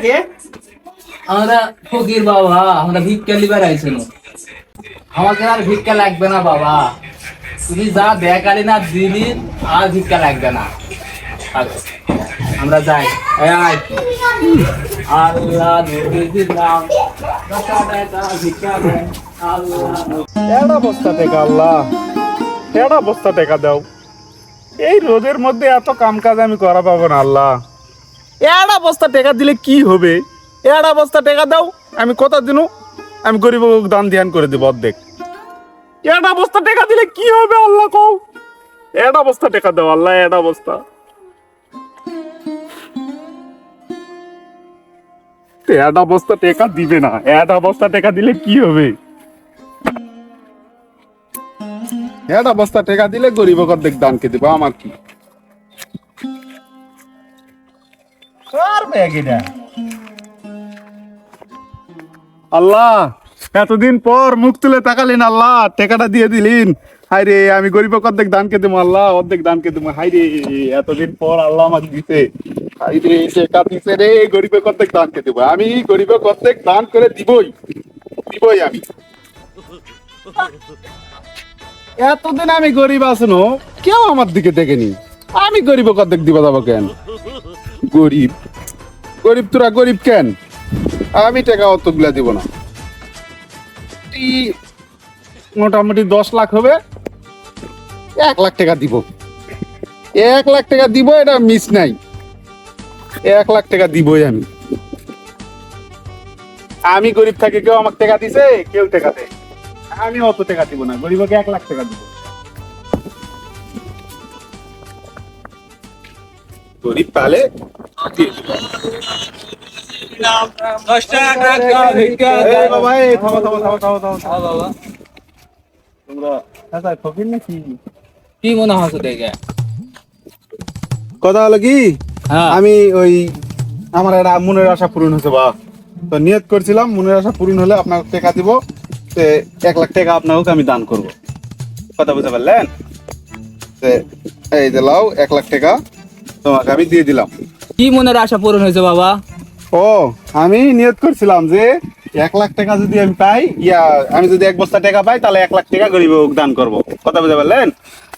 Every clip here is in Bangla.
তোমরা কে আমরা ফকির বাবা আমরা ভিক্ষা লিবার আইছিল আমাকে আর ভিক্ষা লাগবে না বাবা। তুমি যা বেকারি না দিলি আর ভিক্ষা লাগবে না। আমরা যাই। আল্লাহ নবী- এটা বস্তা আল্লাহ? এটা বস্তা টেকা দাও? এই রোদের মধ্যে এত কাম কাজ আমি করা পাবো না আল্লাহ। এটা বস্তা টেকা দিলে কি হবে? এটা বস্তা টেকা দাও, আমি কথা দিনু, আমি গরিব দান ধ্যান করে দেবো অর্ধেক। এটা বস্তা টেকা দিলে কি হবে আল্লাহ কও? এটা বস্তা টেকা দাও আল্লাহ এটা বস্তা এটা বস্তা টেকা দিবে না এটা বস্তা টেকা দিলে কি হবে? একটা বস্তা টাকা দিলে গরিব অর্ধেক দান কে দিব, আমার কি? আল্লাহ, এতদিন পর মুখ তুলে তাকালেন আল্লাহ, টাকাটা দিয়ে দিলেন। হাই রে আমি গরিব অর্ধেক দান দেবো, আল্লাহ, অর্ধেক দান দেবো। হাই রে এতদিন পর আল্লাহ আমাকে দিতে হাই টাকা রে, গরিব অর্ধেক দান আমি গরিব অর্ধেক দান করে দিবই দিবই আমি। এতদিন আমি গরিব আসনো কেউ আমার দিকে দেখেনি। আমি গরিব কর্ধেক দিবা যাব কেন? গরিব। গরিব তোরা গরিব কেন? আমি টাকা অতগুলা দিব না। মোটামুটি দশ লাখ হবে, এক লাখ টাকা দিব। এক লাখ টাকা দিব, এটা মিস নাই। এক লাখ টাকা দিবই আমি। আমি গরিব থাকি, কেউ আমাকে টাকা দিছে, কেউ টাকা দেয়। আমি অত টাকা দিব না, গরিবকে এক লাখ টাকা দিব। ফকির নাকি? কি মনে দেখে? কথা হলো কি? হ্যাঁ। আমি ওই আমার একটা মনের আশা পূরণ হয়েছে বা তো নিয়ত করছিলাম মনের আশা পূরণ হলে আপনার টাকা দিব। এক লাখ টাকা আপনাকে আমি দান করব। কথা বুঝতে পারলেন? এই যে লাও এক লাখ টাকা। তোমাকে আমি দিয়ে দিলাম। কি মনের আশা পূরণ হয়েছে বাবা? ও আমি নিয়ত করছিলাম যে এক লাখ টাকা যদি আমি পাই ইয়া আমি যদি এক বস্তা টাকা পাই তাহলে এক লাখ টাকা গরিব দান করব। কথা বুঝতে পারলেন?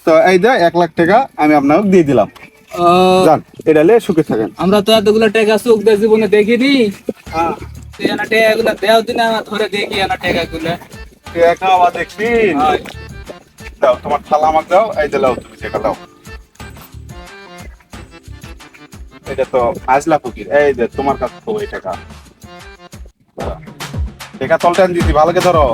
তো এই যে এক লাখ টাকা আমি আপনাকে দিয়ে দিলাম। যান এটা লে সুখে থাকেন। আমরা তো এতগুলো টাকা সুখ দিয়ে জীবনে দেখিনি এনা টাকা গুলো দেও দিন ধরে দেখি এনা টাকা গুলো টাকা আবার দেখবিন দাও তোমার থালা আমাকে দাও এই যে তুমি টাকা দাও। এটা তো আজলা ফকির। এই যে তোমার কাছে তো এই টাকা। টাকা তলটান দিছি ভালো করে ধরো।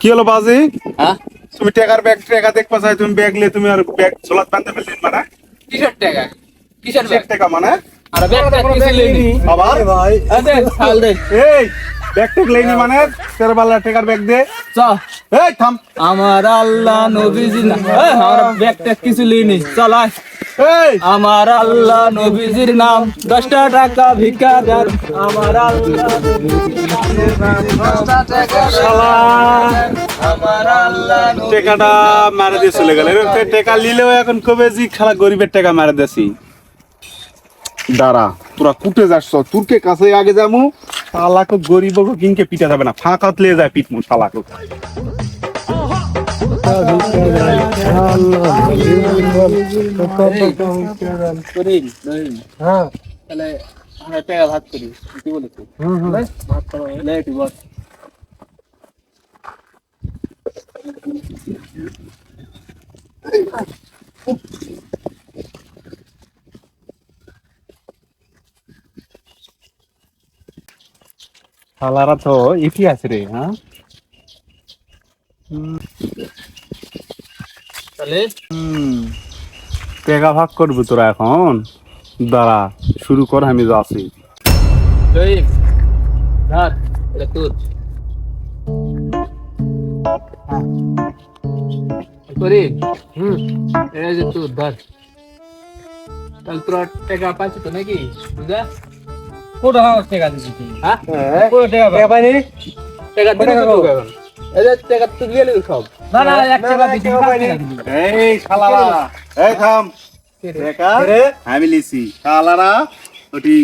কি হলো বাজি? হ্যাঁ? তুমি টাকার ব্যাগ টাকা দেখবা চাই তুমি ব্যাগ নিয়ে তুমি আর ব্যাগ ঝোলাত বাঁধতে পারলেন মানে কিসের টাকা? কিসের টাকা মানে? আর ব্যাগ লইনি আবার আরে হাল দে। এই! ব্যাগ ট্যাগ লেনি মানে তেরো বাল্লা টাকার ব্যাগ দে। চ এই থাম। আমার আল্লাহ নবীজি না আমার ব্যাগ কিছু লইনি চল আয়। এই। আমার আল্লাহ নবীজির নাম দশটা টাকা ভিক্ষা দেন। আমার আল্লাহ টাকাটা মারা দিয়ে চলে গেল। টাকা নিলেও এখন কবে জি খালা গরিবের টাকা মারা দিয়েছি। দাঁড়া তোরা কুটে যাস তুরকে কাছে আগে যাব। শালাকে গরিব কিনকে পিটা যাবে না। ফাঁকা লে যায় পিটমু শালাকে হ্যাঁ। তাহলে করি কি করো লেট বস শালারা তো ইতিহাস রে হ্যাঁ? তাহলে? হুম। টাকা ভাগ করবি তোরা এখন। দাঁড়া শুরু কর আমি যাচ্ছি। হুম এই যে তোর ধর। তাহলে তোর টাকা পাচ্ছ তো নাকি? বুঝা? টাকা দিছি হ্যাঁ কোটা টাকা পাই? টাকা দিবি তো তোকে এখন। এই যে টাকা তুই দিয়ে নিবি সব না না এক টাকা দিছি পাঁচ টাকা দিছি এই শালারা এই থাম দেখা আমি লিছি শালারা ওটি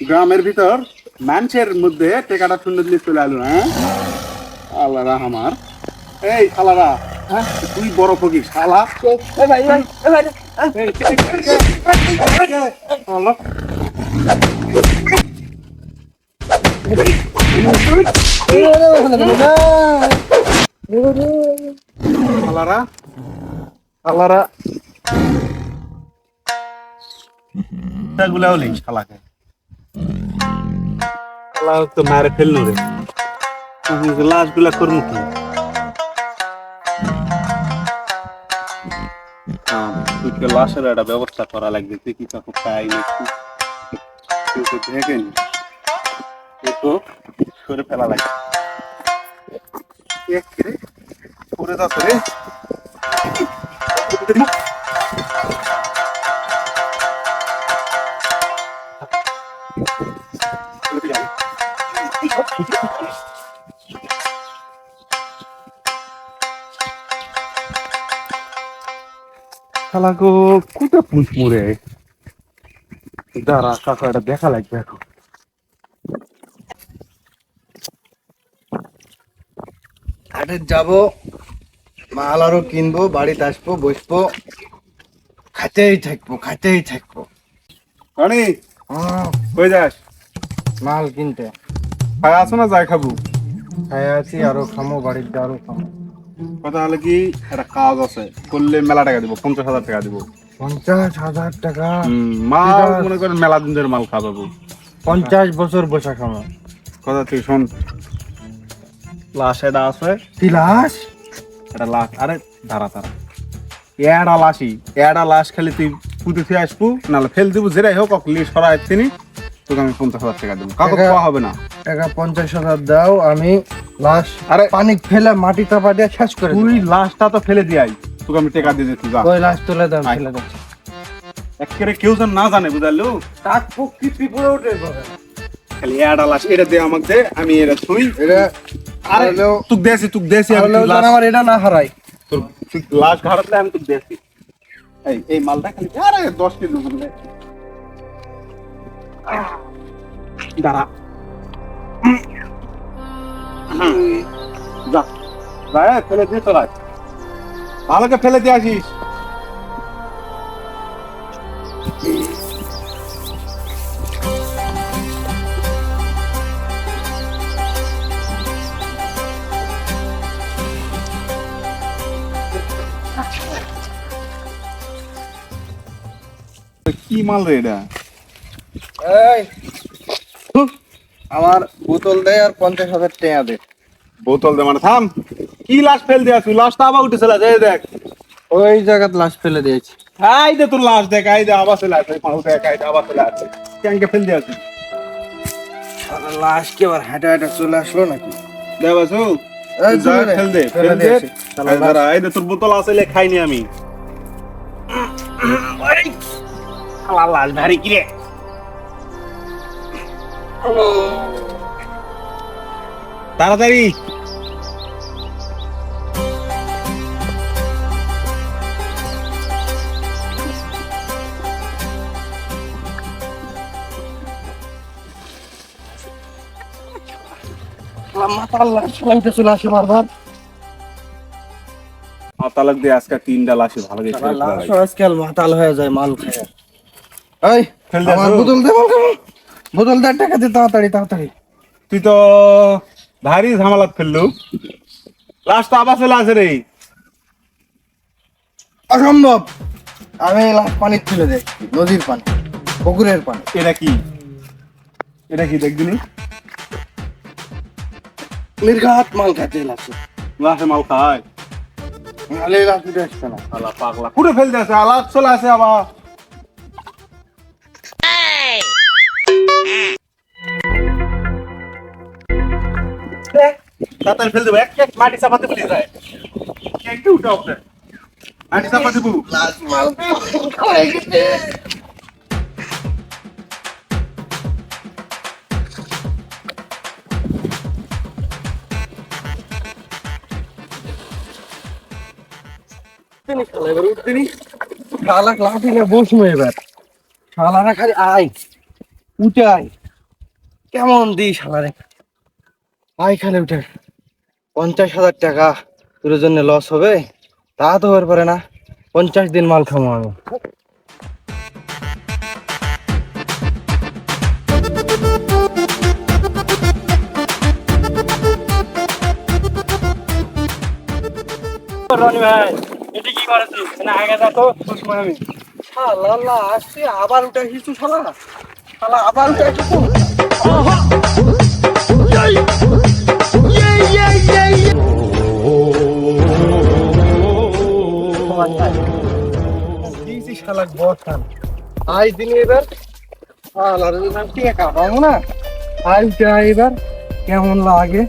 গ্রামের ভিতর মানুষের মধ্যে টেকাটা শূন্য দিলে চলে আলো হ্যাঁ আল্লাহরা আমার এই শালারা হ্যাঁ তুই বড় ফকির শালা ভাই ভাই এই ভাই শালা তো মারে ফেলল রে। লাশগুলা করব কি? লাশের একটা ব্যবস্থা করা লাগবে তুই কি কাকু পাই নাকি। কেউ তো দেখেনি একটু সরে ফেলা লাগবে এক রে পরে যাচ্ছে রে শালাগো কোথায় পুষ মুড়ে দাঁড়া কাকা এটা দেখা লাগবে এখন হাটে যাব মাল আরও কিনবো বাড়িতে আসব বসবো খাতেই থাকব খাতেই থাকব। রানি হুম, কই যাস? মাল কিনতে। খাই আসো না যাই খাব। খাই আছি আরও খামো বাড়িতে আরও খামো। কথা হলে কি একটা কাজ আছে করলে মেলা টাকা দিব পঞ্চাশ হাজার টাকা দিব। পঞ্চাশ হাজার টাকা? মাল মনে করেন মেলা দিন ধরে মাল খাওয়াবো পঞ্চাশ বছর বসা খামো। কথা তুই শোন লাশ এটা আছে। কি লাশ? এটা লাশ আরে দাঁড়া দাঁড়া। এডা লাশই এডা লাশ খালি তুই পুঁতে ফিরে আসব নাহলে ফেল দিব যেটাই হোক অকলি সরাই তিনি তোকে আমি পঞ্চাশ হাজার টাকা দেবো। কাউকে পাওয়া হবে না। টাকা পঞ্চাশ হাজার দাও আমি লাশ আরে পানি ফেলে মাটি চাপা দিয়ে শেষ করে তুই লাশটা তো ফেলে দিয়াই তোকে আমি টাকা দিয়ে দিচ্ছি ওই লাশ তুলে দাও ফেলে দাও একেবারে কেউ যেন না জানে বুঝালো? তার প্রকৃতি পুরো উঠে খালি এডা লাশ এটা দে আমাকে দে আমি এটা শুই এটা আরে হলেও- তুক দেছি তুক দেছি আমি হলেও তুই যেন লাশ। আমার এটা না হারাই। তোর লাশ ঘাড়াতে আমি তুক দেছি। এই এই মালটা খালি আরে দশ কিলো দাঁড়া। যা। যা ফেলে দিয়ে ভালোকে ফেলে দিয়ে আসিস। কি মাল রে এটা? এই আমার বোতল দে আর পঞ্চাশ হাজার টাকা দে। বোতল দে মানে থাম। কি লাশ ফেল দিয়ে আসবি লাশটা আবার উঠেছিল এই দেখ। ওই জায়গাত লাশ ফেলে দিয়েছি। আই দে তোর লাশ দেখ আই দে আবার চলে আসে। পাউ দেখ আই দে আবার চলে আসে। ক্যাঙ্কে ফেল দিয়ে আসবি লাশ কি আবার হাঁটা হাঁটা চলে আসলো নাকি? দে বাসু ফেল দে ফেলে দে। দিয়েছি। এই দে তোর বোতল আছে লে খাইনি আমি। শালা লাশ ভারী কি রে তাড়াতাড়ি। তালাক দিয়ে আজকে তিনটা লাশই ভালো গেছে। লাশ আজকাল মাতাল হয়ে যায় মাল খায়। এই আমার বোতল দে মাল বোতল। দে টাকা দে তাড়াতাড়ি তাড়াতাড়ি। তুই তো ভারী ঝামেলাত ফেললু। লাশটা আবার চলে আসে রে। অসম্ভব। আমি লাশ পানি ফেলে দেয় নদীর পানি পুকুরের পানি। এটা কি? এটা কি দেখবিনি নির্ঘাত মাল খাতে লাগছে লাশে। মাল খায়। লাশ উঠে আসছে না। আলা পাগলা। কুড়ে ফেল দিয়েছে আলা চলে আসে আবার। তাড়াতাড়ি ফেল দেবো। এক এক মাটি চাপাতে বলি যায়। একটু উঠে আপনার। মাটি চাপা দেবো শালা নিয়ে বসবো এবার শালারা খালি আয় উঠে আয় কেমন দি শালারে আয় খালি উঠে। পঞ্চাশ হাজার টাকা তোর জন্য লস হবে। তা তো হতে পারে না। পঞ্চাশ দিন মাল খামো আমি। রনি ভাই এটা কি না আগে যা তো আমি। শালা আসছে আবার উঠে তুই শালা। শালা আবার উঠে তুই? দিয়েছি শালা বসান আই দিনি এবার। আমি টেকা পাবো না আই আয় এবার। কেমন লাগে?